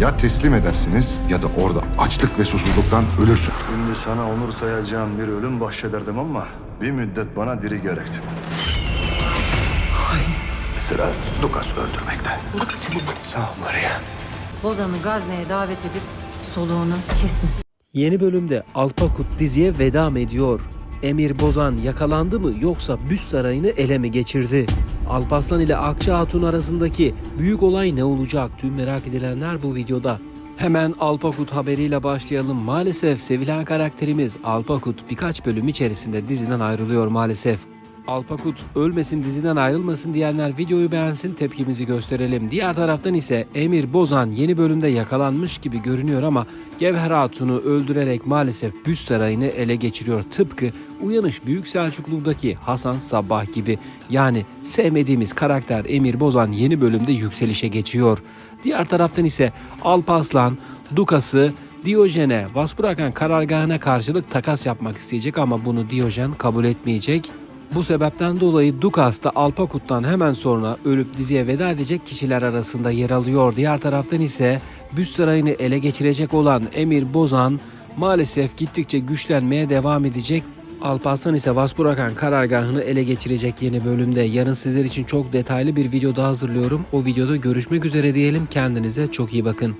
Ya teslim edersiniz ya da orada açlık ve susuzluktan ölürsün. Şimdi sana onur sayacağım bir ölüm bahşederdim ama bir müddet bana diri gereksin. Sıra Lucas öldürmekte. Sağ ol Maria. Bozan'ı Gazne'ye davet edip soluğunu kesin. Yeni bölümde Alpakut diziye veda ediyor? Emir Bozan yakalandı mı yoksa Büst Sarayı'nı ele mi geçirdi? Alpaslan ile Akça Hatun arasındaki büyük olay ne olacak? Tüm merak edilenler bu videoda. Hemen Alpakut haberiyle başlayalım. Maalesef sevilen karakterimiz Alpakut birkaç bölüm içerisinde diziden ayrılıyor maalesef. Alpakut ölmesin diziden ayrılmasın diyenler videoyu beğensin tepkimizi gösterelim. Diğer taraftan ise Emir Bozan yeni bölümde yakalanmış gibi görünüyor ama Gevher Hatun'u öldürerek maalesef Büst Sarayı'nı ele geçiriyor. Tıpkı Uyanış Büyük Selçuklu'daki Hasan Sabbah gibi. Yani sevmediğimiz karakter Emir Bozan yeni bölümde yükselişe geçiyor. Diğer taraftan ise Alpaslan, Dukas'ı Diyojen'e Vaspurakan karargahına karşılık takas yapmak isteyecek ama bunu Diyojen kabul etmeyecek. Bu sebepten dolayı Dukas da Alpakut'tan hemen sonra ölüp diziye veda edecek kişiler arasında yer alıyor. Diğer taraftan ise Büst Sarayı'nı ele geçirecek olan Emir Bozan maalesef gittikçe güçlenmeye devam edecek. Alparslan ise Vaspurakan karargahını ele geçirecek yeni bölümde. Yarın sizler için çok detaylı bir video daha hazırlıyorum. O videoda görüşmek üzere diyelim. Kendinize çok iyi bakın.